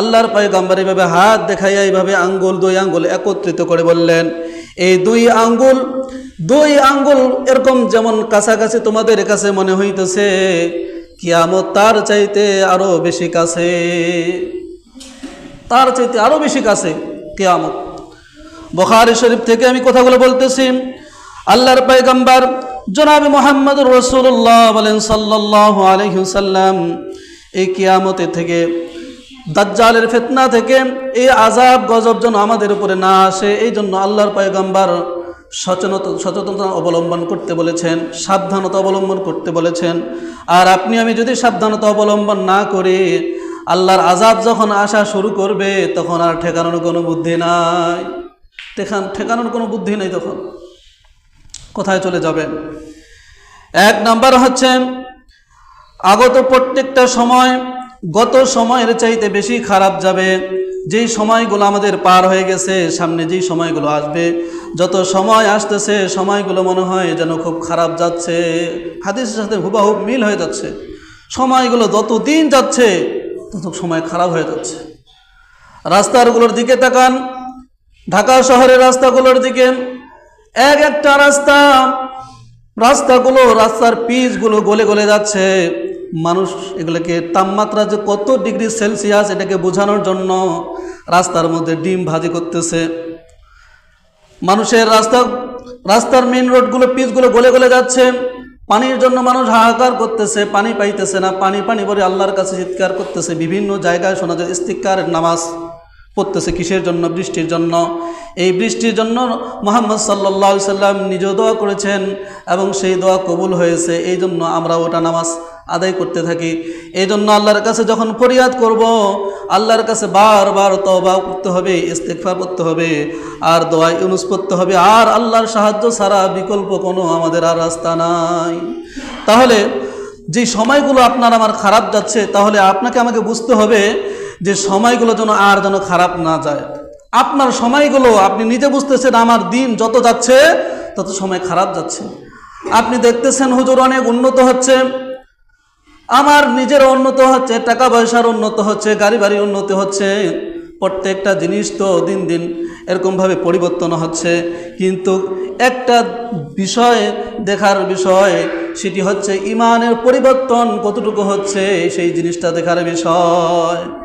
আল্লাহর পায়গাম্বার এভাবে হাত দেখাইয়া এইভাবে আঙ্গুল, দুই আঙ্গুল একত্রিত করে বললেন, এই দুই আঙ্গুল দুই আঙ্গুল এরকম যেমন কাছাকাছি তোমাদের কাছে মনে হইতেছে, কিয়ামত তার চাইতে আরও বেশি কাছে। তার চাইতে আরও বেশি কাছে কিয়ামত। বখারি শরীফ থেকে আমি কথাগুলো বলতেছি। আল্লাহর পায়গাম্বার জনাবি মোহাম্মদ রসুল্লাহ বলেন সাল্লাহ আলহিসাল্লাম এই কিয়ামতে থেকে দাজ্জালের ফেতনা থেকে এই আজাব গজব যেন আমাদের উপরে না আসে, এই জন্য আল্লাহর পায়গাম্বার সচেতনতা সচেতনতা অবলম্বন করতে বলেছেন, সাবধানতা অবলম্বন করতে বলেছেন। আর আপনি, আমি যদি সাবধানতা অবলম্বন না করি, আল্লাহর আজাব যখন আসা শুরু করবে, তখন আর ঠেকানোর কোনো বুদ্ধি নাই। ঠেকান, ঠেকানোর কোনো বুদ্ধি নেই তখন। কোথায় চলে যাবেন এক নাম্বার হচ্ছে, আগত প্রত্যেকটা সময় গত সময়ের চাইতে বেশি খারাপ যাবে। যেই সময়গুলো আমাদের পার হয়ে গেছে, সামনে যেই সময়গুলো আসবে, যত সময় আসতেছে, সময়গুলো মনে হয় যেন খুব খারাপ যাচ্ছে। হাদিসের সাথে হুবাহুব মিল হয়ে যাচ্ছে। সময়গুলো যত দিন যাচ্ছে, তত সময় খারাপ হয়ে যাচ্ছে। রাস্তাগুলোর দিকে তাকান, ঢাকা শহরের রাস্তাগুলোর দিকে। এক একটা রাস্তা, রাস্তাগুলো, রাস্তার পিচগুলো গলে গলে যাচ্ছে। মানুষ এগুলোকে তাপমাত্রা যে কত ডিগ্রি সেলসিয়াস এটাকে বোঝানোর জন্য রাস্তার মধ্যে ডিম ভাজি করতেছে। মানুষের রাস্তা, রাস্তার মেন রোডগুলো পিচগুলো গলে গলে যাচ্ছে। পানির জন্য মানুষ হাহাকার করতেছে, পানি পাইতেছে না। পানি পানি বলে আল্লাহর কাছে চিৎকার করতেছে। বিভিন্ন জায়গায় শোনা যায় ইস্তিকারের নামাজ। পড়তেছে কিসের জন্য? বৃষ্টির জন্য। এই বৃষ্টির জন্য মোহাম্মদ সাল্লাহ সাল্লাম নিজেও দোয়া করেছেন এবং সেই দোয়া কবুল হয়েছে। এই জন্য আমরা ওটা নামাজ আদায় করতে থাকি। এই জন্য আল্লাহর কাছে যখন ফরিয়াদ করব, আল্লাহর কাছে বারবার তবা করতে হবে ইস্তেকফার করতে হবে, আর দোয়া ইউনুস করতে হবে। আর আল্লাহর সাহায্য ছাড়া বিকল্প কোনো আমাদের আর রাস্তা নাই। তাহলে যে সময়গুলো আপনার আমার খারাপ যাচ্ছে, তাহলে আপনাকে আমাকে বুঝতে হবে যে সময়গুলো যেন আর যেন খারাপ না যায়। আপনার সময়গুলো, আপনি নিজে বুঝতেছেন আমার দিন যত যাচ্ছে, তত সময় খারাপ যাচ্ছে। আপনি দেখতেছেন হুজুর অনেক উন্নত হচ্ছে। আমার নিজের উন্নত হচ্ছে, টাকা পয়সার উন্নত হচ্ছে, গাড়ি বাড়ি উন্নতি হচ্ছে। প্রত্যেকটা জিনিস তো দিন দিন এরকমভাবে পরিবর্তন হচ্ছে। কিন্তু একটা বিষয়, দেখার বিষয়, সেটি হচ্ছে ইমানের পরিবর্তন কতটুকু হচ্ছে, সেই জিনিসটা দেখার বিষয়।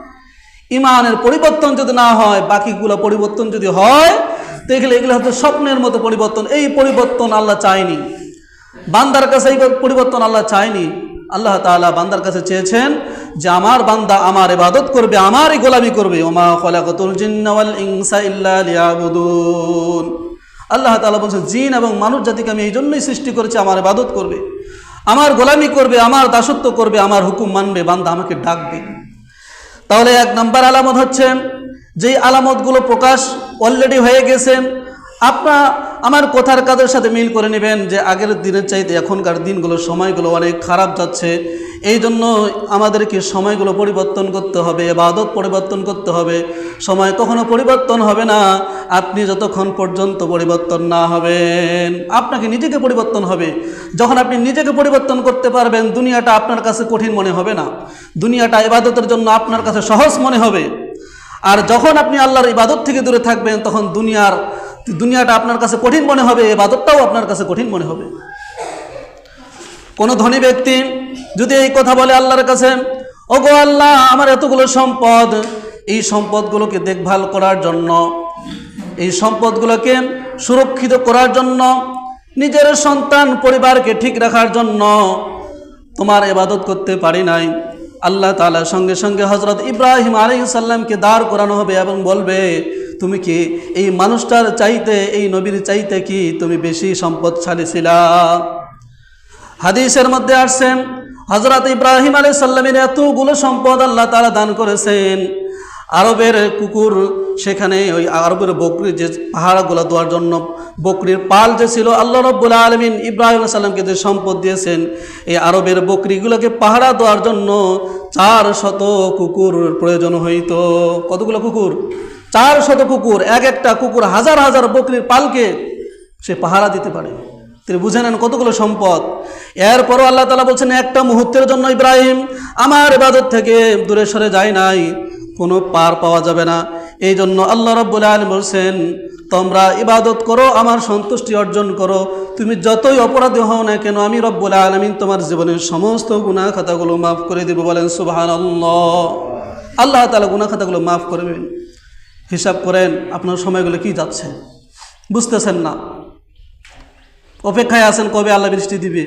ইমানের পরিবর্তন যদি না হয়, বাকিগুলো পরিবর্তন যদি হয় দেখলে এগুলো হচ্ছে স্বপ্নের মতো পরিবর্তন। এই পরিবর্তন আল্লাহ চায়নি। বান্দার কাছে এই পরিবর্তন আল্লাহ চায়নি। আল্লাহ তাআলা বান্দার কাছে চেয়েছেন যে আমার বান্দা আমার ইবাদত করবে, আমারই গোলামি করবে। ওমা আল্লাহ তাআলা বলছেন, জিন এবং মানুষ জাতিকে আমি এই জন্যই সৃষ্টি করেছি, আমার ইবাদত করবে। আমার গোলামি করবে, আমার দাসত্ব করবে, আমার হুকুম মানবে, বান্দা আমাকে ডাকবে। তাহলে এক নম্বর আলামত হচ্ছে যেই আলামতগুলো প্রকাশ অলরেডি হয়ে গেছেন আপনার আমার কথার কাজের সাথে মিল করে নেবেন যে আগের দিনের চাইতে এখনকার দিনগুলো, সময়গুলো অনেক খারাপ যাচ্ছে। এই জন্য আমাদেরকে সময়গুলো পরিবর্তন করতে হবে, এবাদত পরিবর্তন করতে হবে। সময় কখনো পরিবর্তন হবে না, আপনি যতক্ষণ পর্যন্ত পরিবর্তন না হবেন, আপনাকে নিজেকে পরিবর্তন হবে। যখন আপনি নিজেকে পরিবর্তন করতে পারবেন, দুনিয়াটা আপনার কাছে কঠিন মনে হবে না। দুনিয়াটা ইবাদতের জন্য আপনার কাছে সহজ মনে হবে। আর যখন আপনি আল্লাহর ইবাদত থেকে দূরে থাকবেন, তখন দুনিয়ার দুনিয়াটা আপনার কাছে কঠিন মনে হবে, এবাদতটাও আপনার কাছে কঠিন মনে হবে। কোনো ধনী ব্যক্তি যদি এই কথা বলে আল্লাহর কাছে, ওগো আল্লাহ, আমার এতগুলো সম্পদ, এই সম্পদগুলোকে দেখভাল করার জন্য, এই সম্পদগুলোকে সুরক্ষিত করার জন্য, নিজের সন্তান পরিবারকে ঠিক রাখার জন্য তোমার এবাদত করতে পারি নাই। আল্লাহ তালার সঙ্গে সঙ্গে হজরত ইব্রাহিম আলাইসাল্লামকে দাঁড় করানো হবে এবং বলবে, তুমি কি এই মানুষটার চাইতে, এই নবীর চাইতে কি তুমি বেশি সম্পদশালী ছিলা? হাদিসের মধ্যে আসছেন হজরত ইব্রাহিম আলাই সাল্লামের এতগুলো সম্পদ আল্লাহ তালা দান করেছেন। আরবের কুকুর সেখানে ওই আরবের বকরি যে পাহাড়গুলো দেওয়ার জন্য বকরির পাল যে ছিল, আল্লাহ রব্বুল আলমিন ইব্রাহিম সাল্লামকে যে সম্পদ দিয়েছেন, এই আরবের বকরিগুলোকে পাহারা দেওয়ার জন্য চার শত কুকুর প্রয়োজন হইতো। কতগুলো কুকুর? চার শত কুকুর, এক একটা কুকুর হাজার হাজার বকরির পালকে সে পাহারা দিতে পারে। তিনি বুঝে নেন কতগুলো সম্পদ। এরপরও আল্লাহ তালা বলছেন, একটা মুহূর্তের জন্য ইব্রাহিম আমার ইবাদত থেকে দূরে সরে যায় নাই। কোনো পার পাওয়া যাবে না। এই জন্য আল্লাহ রব্বুল আলম বলছেন, তোমরা ইবাদত করো, আমার সন্তুষ্টি অর্জন করো। তুমি যতই অপরাধী হও না কেন, আমি রব্বুল আলমিন তোমার জীবনের সমস্ত গুণা খাতাগুলো মাফ করে দিব। বলেন সুবাহান আল্লাহ তালা গুণা খাতাগুলো মাফ করবেন হিসাব করেন, আপনার সময়গুলো কি যাচ্ছে? বুঝতেছেন না। অপেক্ষায় আছেন কবে আল্লাহ বৃষ্টি দিবে?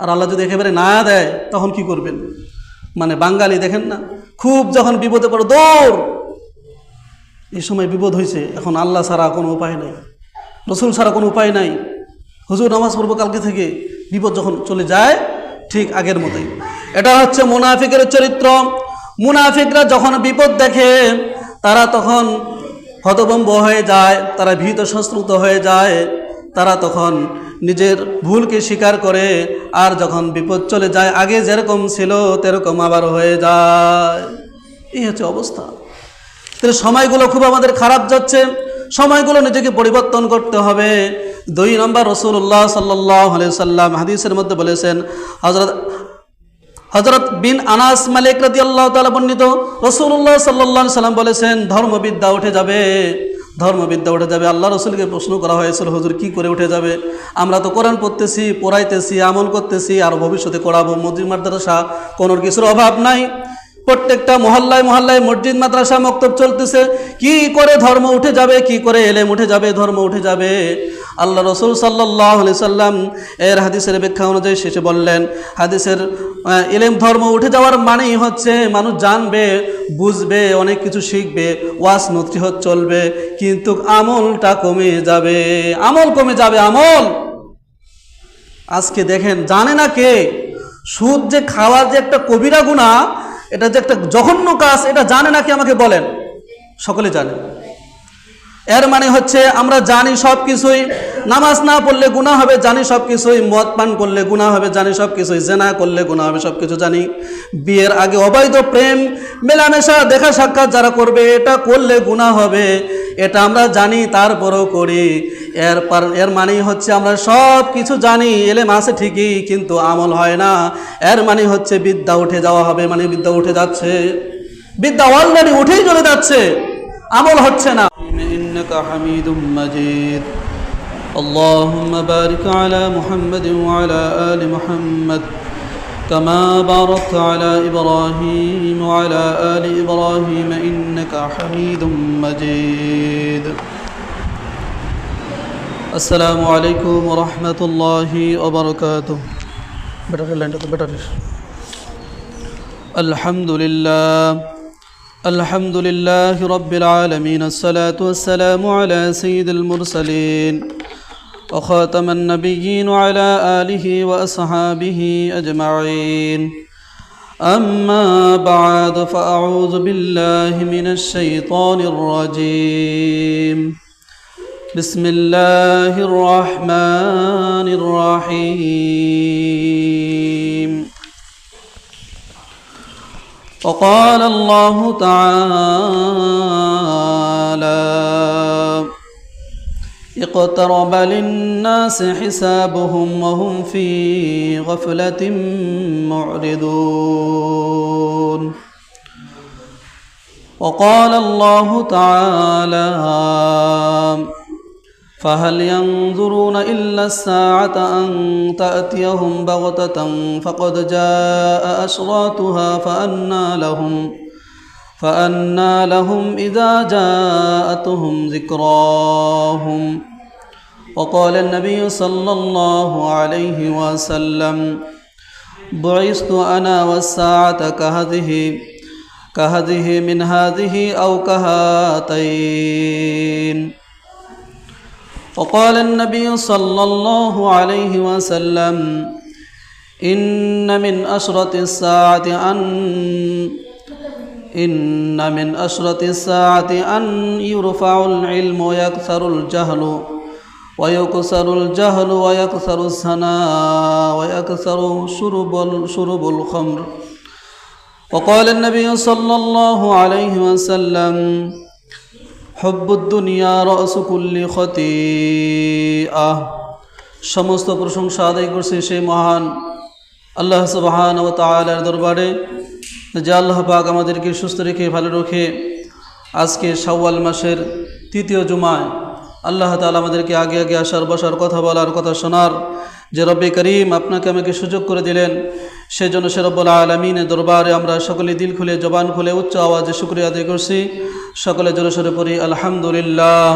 আর আল্লাহ যদি একেবারে না দেয়, তখন কি করবেন? মানে বাঙালি, দেখেন না? খুব যখন বিপদে পড়ে, দৌড়। এই সময় বিপদ হয়েছে, এখন আল্লাহ ছাড়া কোনো উপায় নাই, রসুল ছাড়া কোনো উপায় নাই। হুজুর নামাজ পড়ব কালকে থেকে, বিপদ যখন চলে যায়, ঠিক আগের মতোই। এটা হচ্ছে মুনাফিকের চরিত্র। মুনাফিকরা যখন বিপদ দেখে, তারা তখন হতভম্ব হয়ে যায়, তারা ভীত সংস্কৃত হয়ে যায়, তারা তখন নিজের ভুলকে স্বীকার করে, আর যখন বিপদ চলে যায়, আগে যেরকম ছিল তেরকম আবার হয়ে যায়। এই হচ্ছে অবস্থা। তাহলে সময়গুলো খুব আমাদের খারাপ যাচ্ছে। সময়গুলো নিজেকে পরিবর্তন করতে হবে। দুই নম্বর রসুল্লাহ সাল্লাহ সাল্লাম হাদিসের মধ্যে বলেছেন হজরত হজরত বিন আনাস মালিক রাদি আল্লাহ তালা বর্ণিত রসুল্লাহ সাল্লাহ সাল্লাম বলেছেন, ধর্মবিদ্যা উঠে যাবে। ধর্মবিদ্যা উঠে যাবে, আল্লাহ রসুলকে প্রশ্ন করা হয়েছিল, হজুর, কি করে উঠে যাবে? আমরা তো কোরআন পড়তেছি, পড়াইতেছি, আমল করতেছি, আর ভবিষ্যতে করাবো। মসজিদ, মাদ্রাসা কোনো কিছুর অভাব নাই। প্রত্যেকটা মহল্লায় মহল্লায় মসজিদ, মাদ্রাসা, মক্তব চলতেছে। কি করে ধর্ম উঠে যাবে, কি করে এলেম উঠে যাবে, ধর্ম উঠে যাবে? আল্লাহ রসুল সাল্লাহ সাল্লাম এর হাদিসের ব্যাখ্যা অনুযায়ী শেষে বললেন, হাদিসের এলেম ধর্ম উঠে যাওয়ার মানেই হচ্ছে মানুষ জানবে, বুঝবে, অনেক কিছু শিখবে ওয়াস নথিহত চলবে, কিন্তু আমলটা কমে যাবে। আমল কমে যাবে, আমল! আজকে দেখেন, জানে না কে? সুদ যে খাওয়ার যে একটা কবিরা গুণা এটা যে একটা জঘন্য কাজ, এটা জানে নাকি আমাকে বলেন। সকলে জানে। এর মানে হচ্ছে আমরা জানি সব কিছুই নামাজ না পড়লে গুণা হবে, জানি সব কিছুই মদ পান করলে গুণা হবে, জানি সব কিছুই জেনা করলে গুণা হবে সব কিছু জানি। বিয়ের আগে অবৈধ প্রেম, মেলামেশা, দেখা সাক্ষাৎ যারা করবে, এটা করলে গুণা হবে। এটা আমরা জানি, তারপরও করি। এর এর মানেই হচ্ছে আমরা সব কিছু জানি, এলেম আছে ঠিকই, কিন্তু আমল হয় না। এর মানে হচ্ছে বিদ্যা উঠে যাওয়া হবে মানে বিদ্যা উঠে যাচ্ছে। বিদ্যা অলরেডি উঠেই চলে যাচ্ছে। আমল হচ্ছে না। إنك حميد مجيد اللهم بارك على محمد وعلى آل محمد كما باركت على إبراهيم وعلى آل إبراهيم إنك حميد مجيد السلام عليكم ورحمة الله وبركاته better line to better الحمد لله الحمد لله رب العالمين الصلاة والسلام على سيد المرسلين وخاتم النبيين وعلى آله وأصحابه أجمعين. أما بعد فأعوذ بالله من الشيطان الرجيم. بسم الله الرحمن الرحيم. وقال الله تعالى اقترب للناس حسابهم وهم في غفلة معرضون. وقال الله تعالى فهل ينظرون إلا الساعة أن تأتيهم بغتة فقد جاء أشراطها فأنى لهم فأنى لهم إذا جاءتهم ذكراهم. وقال النبي صلى الله عليه وسلم بعثت أنا والساعة كهذه كهذه من هذه أو كهاتين. وقال النبي صلى الله عليه وسلم إن من أشرة الساعة أن إن من أشرة الساعة أن يرفع العلم ويكثر الجهل ويكثر الجهل ويكثر الثناء ويكثر شرب شرب الخمر وقال النبي صلى الله عليه وسلم হব্বুদ্দুনিয়া অসুকুল্লি খতি আহ সমস্ত প্রশংসা আদায় করছে সেই মহান আল্লাহ সবহান ও তালার দরবারে। যে আল্লাহ পাক আমাদেরকে সুস্থ রেখে ভালো রেখে আজকে শাওয়াল মাসের তৃতীয় জুমায় আল্লাহ তালা আমাদেরকে আগে আগে আসার, বসার, কথা বলার, কথা শোনার যে রব্বে করিম আপনাকে আমাকে সুযোগ করে দিলেন, সেজন্য সে রব্বুল আলমিনের দরবারে আমরা সকলে দিল খুলে, জবান খুলে, উচ্চ আওয়াজে শুক্রিয়া আদায় করছি। সকলে জোরে সরে পড়ি, আলহামদুলিল্লাহ।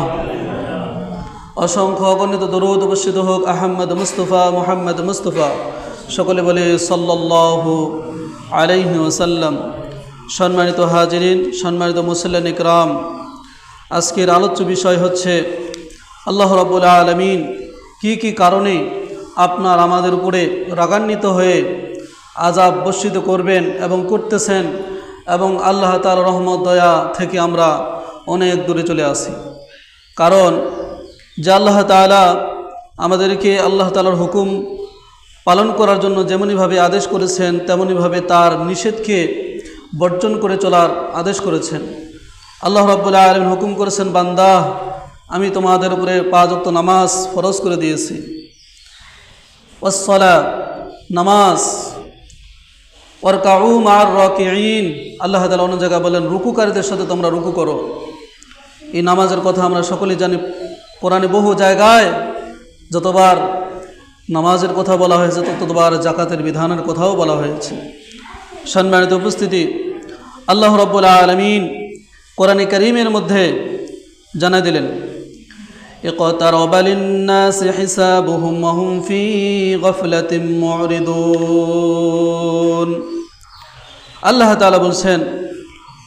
অসংখ্য অগণিত দরুদ উপস্থিত হোক আহম্মদ মুস্তফা, মোহাম্মদ মুস্তফা। সকলে বলে, সাল্লাল্লাহু আলাইহি ওসাল্লাম সম্মানিত হাজিরিন, সম্মানিত মুসল্লান ইকরাম আজকের আলোচ্য বিষয় হচ্ছে, আল্লাহ রব্বুল আলমিন কি কি কারণে আপনার আমাদের উপরে রাগান্বিত হয়ে আজাব বর্ষিত করবেন এবং করতেছেন এবং আল্লাহ তার রহমত, দয়া থেকে আমরা অনেক দূরে চলে আসি। কারণ যে আল্লাহ তালা আমাদেরকে আল্লাহ তালার হুকুম পালন করার জন্য যেমনইভাবে আদেশ করেছেন, তেমনইভাবে তার নিষেধকে বর্জন করে চলার আদেশ করেছেন। আল্লাহ রাবুল্লাহ আলম হুকুম করেছেন, বান্দা, আমি তোমাদের উপরে পাঁচক্ত নামাজ ফরজ করে দিয়েছি। ওসলা নামাজ ওর কাউ মার রকিন আল্লাহ তালা অন্য জায়গায় বলেন, রুকুকারীদের সাথে তোমরা রুকু করো। এই নামাজের কথা আমরা সকলেই জানি, কোরআনে বহু জায়গায় যতবার নামাজের কথা বলা হয়েছে, ততবার জাকাতের বিধানের কথাও বলা হয়েছে। সম্মানিত উপস্থিতি, আল্লাহ রব্বুল আলমিন কোরআনে করিমের মধ্যে জানা দিলেন اقترب للناس حسابهم وهم في غفلة معرضون আল্লাহ তাআলা বলছেন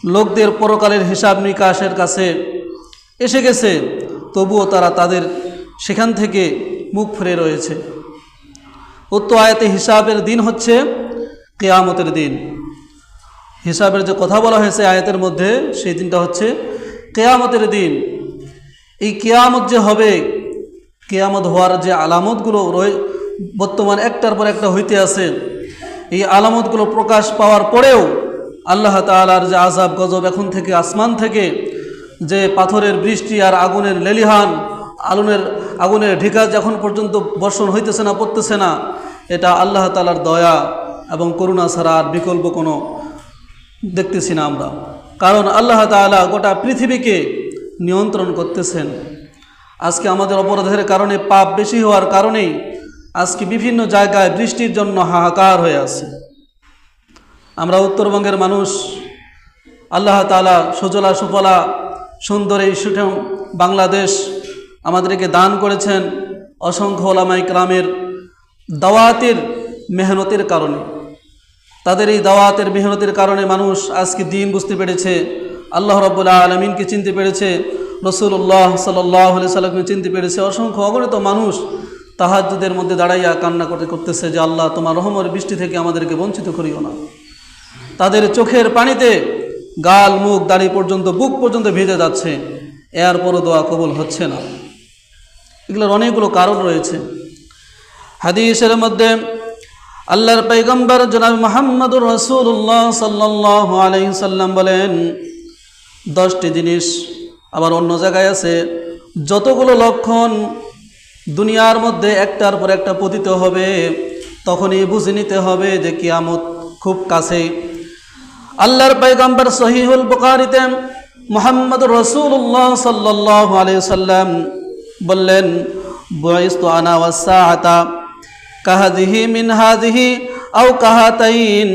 লোকদের পরকালের হিসাব নিকাশের কাছে এসে গেছে তবুও তারা তাদের সেখান থেকে মুখ ফিরে রয়েছে উত্ত আয়াতে হিসাবের দিন হচ্ছে কেয়ামতের দিন হিসাবের যে কথা বলা হয়েছে আয়াতের মধ্যে সেই দিনটা হচ্ছে কেয়ামতের দিন এই কেয়ামত যে হবে, কেয়ামত হওয়ার যে আলামতগুলো রয়ে, বর্তমান একটার পর একটা হইতে আছে, এই আলামতগুলো প্রকাশ পাওয়ার পরেও আল্লাহ তালার যে আজাব গজব এখন থেকে আসমান থেকে, যে পাথরের বৃষ্টি আর আগুনের লেলিহান, আগুনের আগুনের ঢিকা যখন পর্যন্ত বর্ষণ হইতেছে না, পড়তেছে না, এটা আল্লাহ তালার দয়া এবং করুণা ছাড়া আর বিকল্প কোনো দেখতেছি না আমরা। কারণ আল্লাহ তালা গোটা পৃথিবীকে নিয়ন্ত্রণ করতেছেন। আজকে আমাদের অপরাধের কারণে পাপ বেশি হওয়ার কারণেই আজকে বিভিন্ন জায়গায় বৃষ্টির জন্য হাহাকার হয়ে আছে। আমরা উত্তরবঙ্গের মানুষ, আল্লাহ তালা সুজলা সুফলা সুন্দর এই সুঠম বাংলাদেশ আমাদেরকে দান করেছেন অসংখ্য ওলামাই গ্রামের দাওয়াতের মেহনতের কারণে। তাদের এই দাওয়াতের মেহনতের কারণে মানুষ আজকে দিন বুঝতে পেরেছে আল্লাহ রব্বুল্লাহ আলমিনকে চিনতে পেরেছে রসুল্লাহ সাল্লাহ সাল্লামকে চিনতে পেরেছে। অসংখ্য অগণিত মানুষ তাহাজুদের মধ্যে দাঁড়াইয়া কান্না করতে করতেছে যে, আল্লাহ, তোমার রহমর বৃষ্টি থেকে আমাদেরকে বঞ্চিত করিও না। তাদের চোখের পানিতে গাল, মুখ, দাড়ি পর্যন্ত, বুক পর্যন্ত ভেজে যাচ্ছে। এরপরও দোয়া কবুল হচ্ছে না। এগুলোর অনেকগুলো কারণ রয়েছে। হাদিসের মধ্যে আল্লাহর পৈগম্বর জনাব মোহাম্মদুর রসুল্লাহ সাল্লাহ আলহিসাল্লাম বলেন দশটি জিনিস। আবার অন্য জায়গায় আছে, যতগুলো লক্ষণ দুনিয়ার মধ্যে একটার পর একটা পতিত হবে, তখনই বুঝে নিতে হবে যে কিয়ামত খুব কাছে আল্লাহর পৈগম্বর সহিহুল বুকারিতে মোহাম্মদ রসুল্লাহ সাল্লাহ আলিয়াল্লাম বললেন বয়স্ত আনা ওয়াসা আতা কাহাদিহি মিন হাদিহি আও কাহাতাইন।